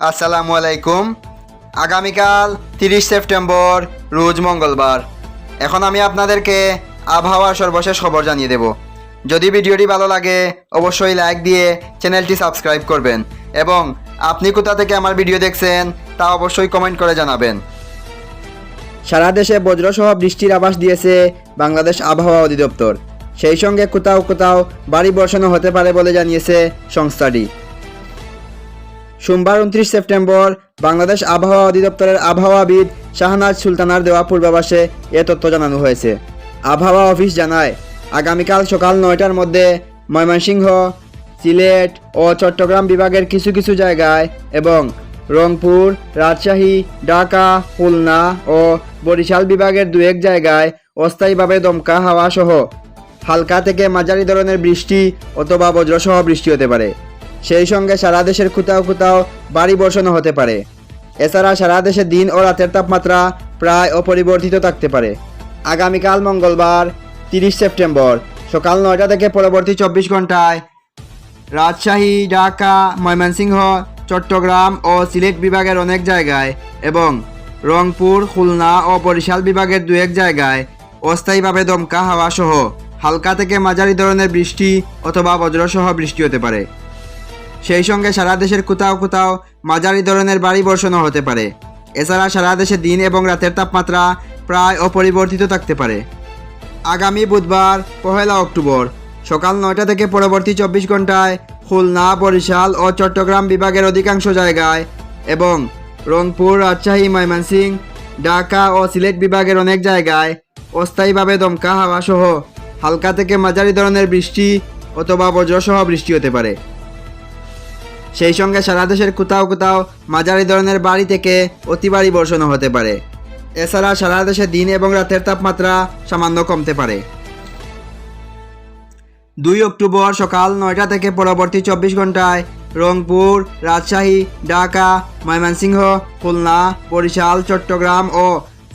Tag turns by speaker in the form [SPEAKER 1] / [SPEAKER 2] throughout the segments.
[SPEAKER 1] আসসালামু আলাইকুম। আগামীকাল তিরিশ সেপ্টেম্বর, রোজ মঙ্গলবার। এখন আমি আপনাদেরকে আবহাওয়ার সর্বশেষ খবর জানিয়ে দেব। যদি ভিডিওটি ভালো লাগে, অবশ্যই লাইক দিয়ে চ্যানেলটি সাবস্ক্রাইব করবেন এবং আপনি কোথা থেকে আমার ভিডিও দেখছেন, তা অবশ্যই কমেন্ট করে জানাবেন। সারা দেশে বজ্রসহ বৃষ্টির আভাস দিয়েছে বাংলাদেশ আবহাওয়া অধিদপ্তর। সেই সঙ্গে কোথাও কোথাও বাড়ি বর্ষণও হতে পারে বলে জানিয়েছে সংস্থাটি। সোমবার উনত্রিশ সেপ্টেম্বর বাংলাদেশ আবহাওয়া অধিদপ্তরের আবহাওয়াবিদ শাহনাজ সুলতানার দেওয়া পূর্বাভাসে এ তথ্য জানানো হয়েছে। আবহাওয়া অফিস জানায়, আগামীকাল সকাল নয়টার মধ্যে ময়মনসিংহ, সিলেট ও চট্টগ্রাম বিভাগের কিছু কিছু জায়গায় এবং রংপুর, রাজশাহী, ঢাকা, খুলনা ও বরিশাল বিভাগের দু এক জায়গায় অস্থায়ীভাবে দমকা হাওয়া সহ হালকা থেকে মাঝারি ধরনের বৃষ্টি অথবা বজ্রসহ বৃষ্টি হতে পারে। সেই সঙ্গে সারা দেশের কোথাও কোথাও বাড়ি বর্ষণও হতে পারে। এছাড়া সারা দেশে দিন ও রাতের তাপমাত্রা প্রায় অপরিবর্তিত থাকতে পারে। আগামীকাল মঙ্গলবার, তিরিশ সেপ্টেম্বর, সকাল নয়টা থেকে পরবর্তী চব্বিশ ঘন্টায় রাজশাহী, ঢাকা, ময়মনসিংহ, চট্টগ্রাম ও সিলেট বিভাগের অনেক জায়গায় এবং রংপুর, খুলনা ও বরিশাল বিভাগের দু এক জায়গায় অস্থায়ীভাবে দমকা হাওয়া সহ হালকা থেকে মাঝারি ধরনের বৃষ্টি অথবা বজ্রসহ বৃষ্টি হতে পারে। সেই সঙ্গে সারা দেশের কোথাও কোথাও মাঝারি ধরনের বাড়ি বর্ষণও হতে পারে। এছাড়া সারা দেশে দিন এবং রাতের তাপমাত্রা প্রায় অপরিবর্তিত থাকতে পারে। আগামী বুধবার, পহেলা অক্টোবর, সকাল নয়টা থেকে পরবর্তী চব্বিশ ঘন্টায় খুলনা, বরিশাল ও চট্টগ্রাম বিভাগের অধিকাংশ জায়গায় এবং রংপুর, রাজশাহী, ময়মনসিংহ, ঢাকা ও সিলেট বিভাগের অনেক জায়গায় অস্থায়ীভাবে দমকা হাওয়া সহ হালকা থেকে মাঝারি ধরনের বৃষ্টি অথবা বজ্রসহ বৃষ্টি হতে পারে। সেই সঙ্গে সারা দেশের কোথাও কোথাও মাঝারি ধরনের বাড়ি থেকে অতি ভারী বর্ষণও হতে পারে। এছাড়া সারা দেশে দিন এবং রাতের তাপমাত্রা সামান্য কমতে পারে। দুই অক্টোবর সকাল নয়টা থেকে পরবর্তী চব্বিশ ঘন্টায় রংপুর, রাজশাহী, ঢাকা, ময়মনসিংহ, খুলনা, বরিশাল, চট্টগ্রাম ও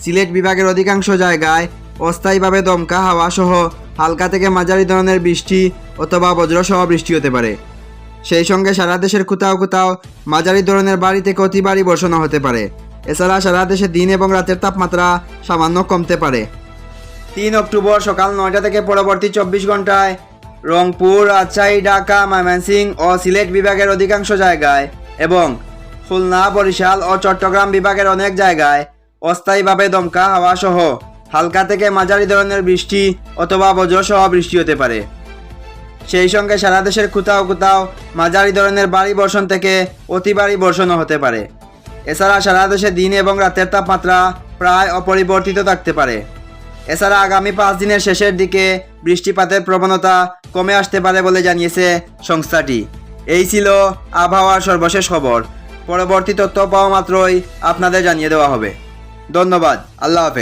[SPEAKER 1] সিলেট বিভাগের অধিকাংশ জায়গায় অস্থায়ীভাবে দমকা হাওয়া সহ হালকা থেকে মাঝারি ধরনের বৃষ্টি অথবা বজ্রসহ বৃষ্টি হতে পারে। সেই সঙ্গে সারা দেশের কোথাও কোথাও মাঝারি ধরনের বাড়ি থেকে অতি ভারী বর্ষণও হতে পারে। এছাড়া সারা দেশে দিন এবং রাতের তাপমাত্রা সামান্য কমতে পারে। তিন অক্টোবর সকাল নয়টা থেকে পরবর্তী চব্বিশ ঘন্টায় রংপুর, রাজশাহী, ঢাকা, ময়মনসিংহ ও সিলেট বিভাগের অধিকাংশ জায়গায় এবং খুলনা, বরিশাল ও চট্টগ্রাম বিভাগের অনেক জায়গায় অস্থায়ীভাবে দমকা হাওয়া সহ হালকা থেকে মাঝারি ধরনের বৃষ্টি অথবা বজ্রসহ বৃষ্টি হতে পারে। সেই সঙ্গে সারা দেশের কোথাও কোথাও মাঝারি ধরনের বাড়ি বর্ষণ থেকে অতি ভারী বর্ষণও হতে পারে। এছাড়া সারা দেশে দিন এবং রাতের তাপমাত্রা প্রায় অপরিবর্তিত থাকতে পারে। এছাড়া আগামী পাঁচ দিনের শেষের দিকে বৃষ্টিপাতের প্রবণতা কমে আসতে পারে বলে জানিয়েছে সংস্থাটি। এই ছিল আবহাওয়ার সর্বশেষ খবর। পরবর্তী তথ্য পাওয়া মাত্রই আপনাদের জানিয়ে দেওয়া হবে। ধন্যবাদ। আল্লাহ হাফেজ।